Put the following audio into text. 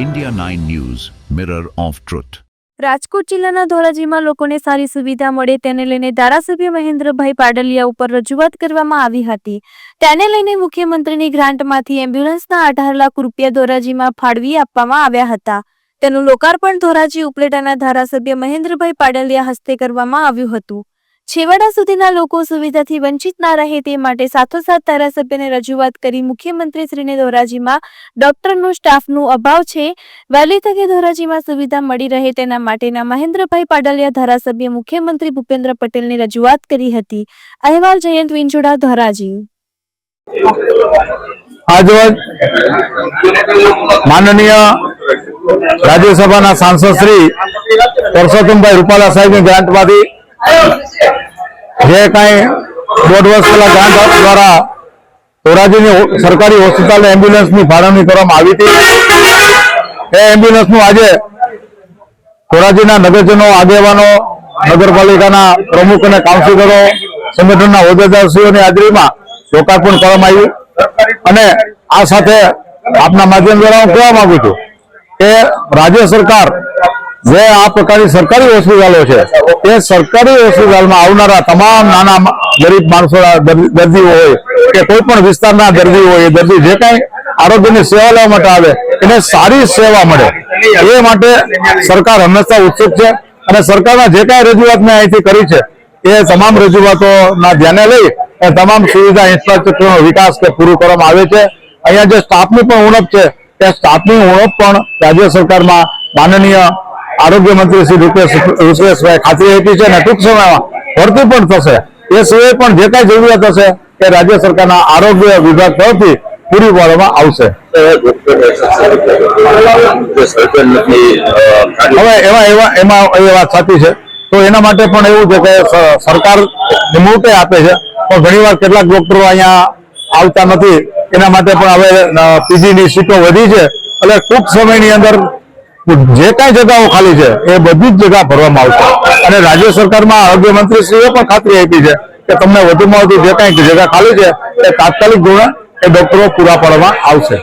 India 9 News, Mirror of Truth. Rajkot જિલ્લાના ધોરાજીમાં લોકોને સારી સુવિધા મળે તેને લઈને ધારાસભ્ય મહેન્દ્રભાઈ પાડલિયા ઉપર રજૂઆત કરવામાં આવી હતી. તેને લઈને મુખ્યમંત્રીની ગ્રાન્ટમાંથી એમ્બ્યુલન્સના અઢાર લાખ રૂપિયા ધોરાજીમાં ફાળવી આપવામાં આવ્યા હતા. તેનું લોકાર્પણ ધોરાજી ઉપલેટાના ધારાસભ્ય મહેન્દ્રભાઈ પાડલિયા હસ્તે કરવામાં આવ્યું હતું. છેવાડા સુધીના લોકો સુવિધાથી વંચિત ના રહે તે માટે સાથોસાથ ધારાસભ્યને રજૂઆત કરી મુખ્યમંત્રી શ્રીને ધોરાજીમાં ડોક્ટરનું સ્ટાફનું અભાવ છે. વહેલી તકે ધોરાજીમાં સુવિધા મળી રહે તેના માટેના મહેન્દ્રભાઈ પાડલિયા ધારાસભ્ય મુખ્યમંત્રી ભૂપેન્દ્ર પટેલની રજૂઆત કરી હતી. અહેવાલ જયંત વિંજોડા, ધોરાજી. આજરોજ માનનીય રાજ્યસભાના સાંસદ શ્રી પરસોત્તમભાઈ રૂપાલા સાહેબની ગ્રાન્ટમાંથી જે કાંઈ દોઢ વર્ષ પહેલા ગ્રાન્ટ દ્વારા ધોરાજીની સરકારી હોસ્પિટલ એમ્બ્યુલન્સની ફાળવણી કરવામાં આવી હતી. એ એમ્બ્યુલન્સનું આજે ધોરાજીના નગરજનો, આગેવાનો, નગરપાલિકાના પ્રમુખ અને કાઉન્સિલરો, સંગઠનના હોદ્દેદારશ્રીઓની હાજરીમાં લોકાર્પણ કરવામાં આવ્યું. અને આ સાથે આપના માધ્યમ દ્વારા હું કહેવા માંગુ છું કે રાજ્ય સરકાર જે આ પ્રકારની સરકારી હોસ્પિટલો છે, એ સરકારી હોસ્પિટલમાં આવનારા તમામ નાના ગરીબ માણસો દર- દર્દીઓ હોય કે કોઈ પણ વિસ્તારના દર્દી હોય, એ દર્દી જે કાંઈ આરોગ્યની સેવા લેવા માટે આવે, એને સારી સેવા મળે. એ માટે સરકાર હંમેશા ઉત્સુક છે અને સરકારના જે કાંઈ રજૂઆત મેં અહીંથી કરી છે, એ તમામ રજૂઆતોના ધ્યાને લઈ એ તમામ સુવિધા ઇન્ફ્રાસ્ટ્રક્ચરનો વિકાસ કે પૂરું કરવામાં આવે છે. અહીંયા જે સ્ટાફની પણ ઉણપ છે તે સ્ટાફની ઉણપ પણ રાજ્ય સરકારમાં માનનીય આરોગ્ય મંત્રી શ્રી રૂપેશ રૂપેશભાઈ ખાતરી આપી છે અને ટૂંક સમયમાં ભરતી પણ થશે. એ સિવાય પણ જે કાંઈ જરૂરિયાત હશે એ રાજ્ય સરકારના આરોગ્ય વિભાગ તરફથી પૂરી પાડવામાં આવશે. હવે એવા એવા એમાં એ વાત સાચી છે. તો એના માટે પણ એવું છે કે સરકાર નિમણૂકે આપે છે. પણ ઘણીવાર કેટલાક ડોક્ટરો અહીંયા આવતા નથી. એના માટે પણ હવે પીજીની સીટો વધી છે. એટલે ટૂંક સમયની અંદર જે કાંઈ જગાઓ ખાલી છે, એ બધી જ જગા ભરવામાં આવશે. અને રાજ્ય સરકારમાં આરોગ્ય મંત્રીશ્રીએ પણ ખાતરી આપી છે કે તમને વધુમાં વધુ જે કઈ જગા ખાલી છે, એ તાત્કાલિક ધોરણે એ ડોક્ટરો પૂરા પાડવામાં આવશે.